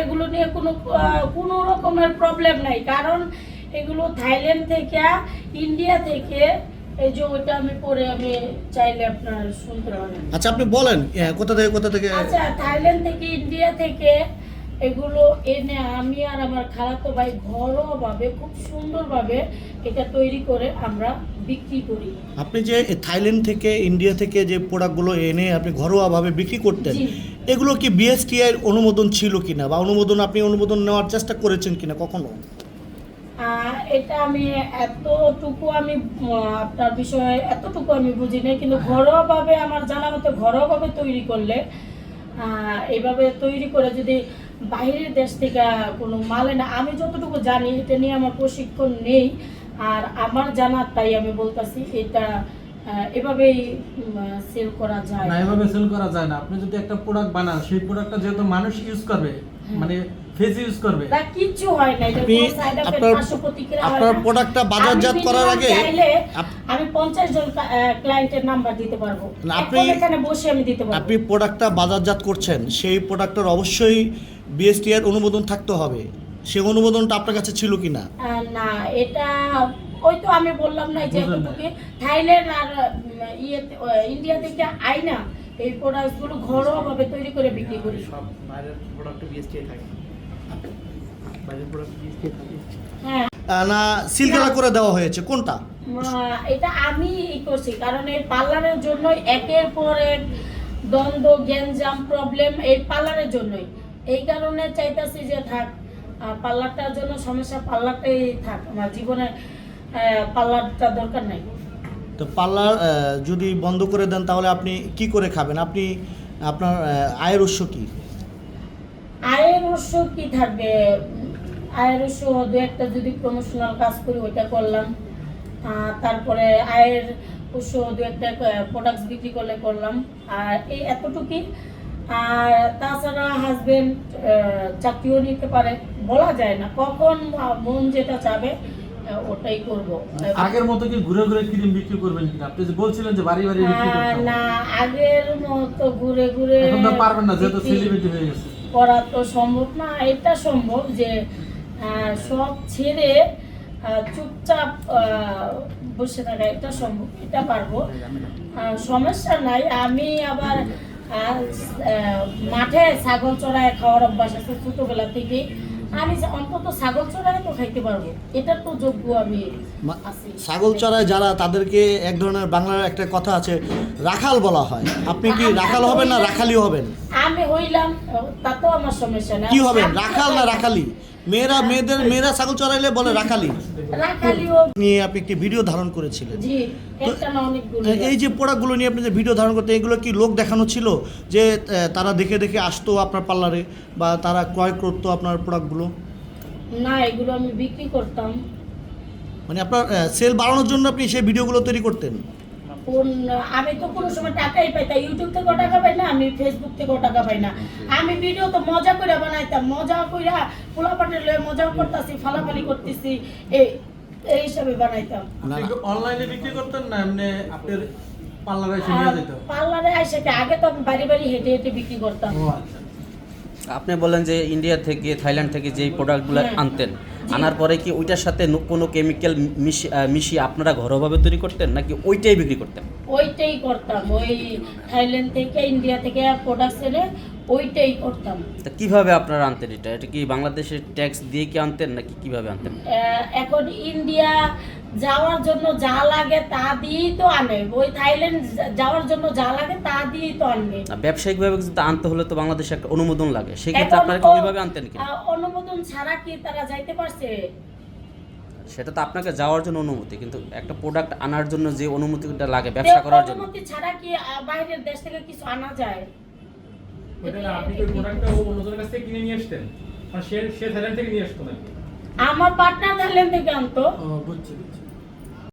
এগুলো নিয়ে কোনো কোনো রকমের প্রবলেম নাই। কারণ এগুলো থাইল্যান্ড থেকে ইন্ডিয়া থেকে এই যে আমি পরে আমি চাইলে আপনার শুনতে পারেন আচ্ছা আপনি বলেন কোথা থেকে কোথা থেকে? আচ্ছা থাইল্যান্ড থেকে ইন্ডিয়া থেকে এগুলো এনে আমি আর আমার খালাতো ভাই ঘরোয়াভাবে খুব সুন্দরভাবে এটা তৈরি করে আমরা বিক্রি করি। আপনি যে থাইল্যান্ড থেকে ইন্ডিয়া থেকে যে প্রোডাক্টগুলো এনে আপনি ঘরোয়াভাবে বিক্রি করতেন এগুলো কি বিএসটিআই অনুমোদন ছিল কিনা? বা অনুমোদন আপনি অনুমোদন নেওয়ার চেষ্টা করেছেন কিনা কখনো? এটা আমি এতটুকু আমি আপনার বিষয়ে এতটুকু আমি বুঝি না কিন্তু ঘরোয়াভাবে আমার জানা মতো ঘরোয়াভাবে তৈরি করলে আহ, এইভাবে তৈরি করে যদি বাইরের দেশ থেকে কোনো মাল না আমি যতটুকু জানি এটা নিয়ে আমার প্রশিক্ষণ নেই আর আমার জানার তাই আমি বলতেছি এটা এভাবেই সেল করা যায়। না এভাবে সেল করা যায় না। আপনি যদি একটা প্রোডাক্ট বানান সেই প্রোডাক্টটা যেহেতু মানুষ ইউজ করবে মানে ফেস ইউজ করবে। না কিচ্ছু হয় না এটা আপনি কোনো সাইড এফেক্ট আপনার পার্শ্ব প্রতিক্রিয়া আপনার প্রোডাক্টটা বাজারজাত আমি করার আগে আমি পঞ্চাশ জন ক্লায়েন্টের নাম্বার দিতে পারব। না, আপনি- এখানে বসে আমি দিতে পারব। আপনি প্রোডাক্টটা বাজারজাত করছেন সেই প্রোডাক্টের অবশ্যই বিএসটিআই অনুমোদন থাকতে হবে। সেই অনুমোদনটা আপনার কাছে ছিল কিনা? আহ, না এটা ওই তো আমি বললাম না যে থাইল্যান্ড আর ইন্ডিয়া থেকে আইনা এই প্রোডাক্টগুলো ঘরোয়াভাবে তৈরি করে বিক্রি করি। সব বাইরের প্রোডাক্ট বিএসটি থাকে। বাইরের প্রোডাক্ট বিএসটি থাকে। হ্যাঁ। না সিলগালা করে দেওয়া হয়েছে কোনটা? এটা আমি করছি কারণ এই পার্লারের জন্য একের পর এক দ্বন্দ্ব গ্যাঞ্জাম প্রবলেম এই পার্লারের জন্যই। এই কারণে চাইতাছি যে থাক পার্লারটার জন্য সমস্যা পার্লারটাই থাক। আমার জীবনে পার্লারটা দরকার নাই। তো পার্লার যদি বন্ধ করে দেন তাহলে আপনি কি করে খাবেন? আপনি, আপনার আয়ের উৎস কি? আয়ের উৎস কি থাকবে? আয়ের উৎস দু একটা যদি প্রমোশনাল কাজ করি, ওইটা করলাম। তারপরে আয়ের উৎস দু একটা প্রোডাক্টস বিক্রি করলে করলাম। আর এই এতটুকুই। আর তাছাড়া হাজবেন্ড চাকরিও নিতে পারে। বলা যায় না। কখন মন যেটা চাবে ওটাই করব। আগের মতো কি ঘুরে ঘুরে ক্রিম বিক্রি করবেন কিনা? আপনি যে বলছিলেন যে বাড়ি বাড়ি বিক্রি করতে না আগের মতো ঘুরে ঘুরে এখন তো পারবেন না যেহেতু সেলিব্রিটি হয়ে গেছে। করা তো সম্ভব না এটা সম্ভব যে সব ছেড়ে চুপচাপ বসে থাকা এটা সম্ভব এটা পারব। সমস্যা নাই আমি আবার মাঠে ছাগল চড়ায় খাওয়ার অভ্যাস আছে ছোটবেলা থেকে আমি অন্তত ছাগল চড়ায় তো খাইতে পারব। তো যোগ্য আমি ছাগল চড়ায় যারা তাদেরকে এক ধরনের বাংলার একটা কথা আছে রাখাল বলা হয়। আপনি কি রাখাল হবেন না রাখালি হবেন? আমি হইলাম তাতেও আমার সমস্যা না কি হবেন? রাখাল না রাখালি? মেয়েরা মেয়েদের মেয়েরা ছাগল চড়াইলে বলে রাখালি। নিয়ে আপনি একটি ভিডিও ধারণ করেছিলেন। এই যে প্রোডাক্টগুলো নিয়ে আপনি যে ভিডিও ধারণ করতে এগুলো কি লোক দেখানো ছিল? যে তারা দেখে দেখে আসতো আপনার পার্লারে বা তারা ক্রয় করতো আপনার প্রোডাক্টগুলো না এগুলো আমি বিক্রি করতাম। মানে আপনার সেল বাড়ানোর জন্য আপনি সেই ভিডিওগুলো তৈরি করতেন? কোন আমি তো কোনো সময় টাকাই পাই তাই ইউটিউব থেকেও টাকা পাই না আমি ফেসবুক থেকেও টাকা পাই না। আমি ভিডিও তো মজা করে বানাইতাম মজা কইরা পোলাপাটে লয়ে মজা করতেছি ফালাফালি করতেছি এই এই হিসাবে বানাইতাম। আপনি অনলাইনে বিক্রি করতেন না এমনি আপনার পার্লারে এসে নিয়ে যেত? পার্লারে আইসে কি আগে তো আমি বাড়ি বাড়ি হেঁটে হেঁটে বিক্রি করতাম। আচ্ছা। আপনি বলেন যে ইন্ডিয়া থেকে থাইল্যান্ড থেকে যেই প্রোডাক্টগুলো হ্যাঁ। আনতেন আনার পরে কি ওইটার সাথে কোনো কেমিক্যাল মিশিয়ে আপনারা ঘরোয়াভাবে তৈরি করতেন নাকি ওইটাই বিক্রি করতেন? ওইটাই করতাম ওই থাইল্যান্ড থেকে ইন্ডিয়া থেকে প্রোডাক্ট এনে ওইটাই করতাম। তা কীভাবে আপনারা আনতেন এটা? এটা কি বাংলাদেশের ট্যাক্স দিয়ে কি আনতেন নাকি কীভাবে আনতেন? এখন ইন্ডিয়া যাওয়ার জন্য যা লাগে তা দিয়েই তো আনে। ওই থাইল্যান্ড যাওয়ার জন্য যা লাগে তা দিয়েই তো আনবে আর ব্যবসায়িকভাবে যদি আনতে হলে তো বাংলাদেশে একটা অনুমোদন লাগে। সেক্ষেত্রে আপনারা কি ও- ওইভাবে আনতেন কি? অনুমোদন ছাড়া কি তারা যাইতে পারছে? সেটা তো আপনাকে যাওয়ার জন্য অনুমতি কিন্তু একটা প্রোডাক্ট আনার জন্য যে অনুমতিটা লাগে ব্যবসা করার জন্য। অনুমতি ছাড়া কি বাইরের দেশ থেকে কিছু আনা যায়? না আপনি তো প্রোডাক্টটা ও অন্যজনের কাছ থেকে কিনে নিয়ে আসতেন। সে সে থাইল্যান্ড থেকে নিয়ে আসতো নাকি? আমার পার্টনার থাইল্যান্ড থেকে আনতো। ও বুঝছি বুঝছি।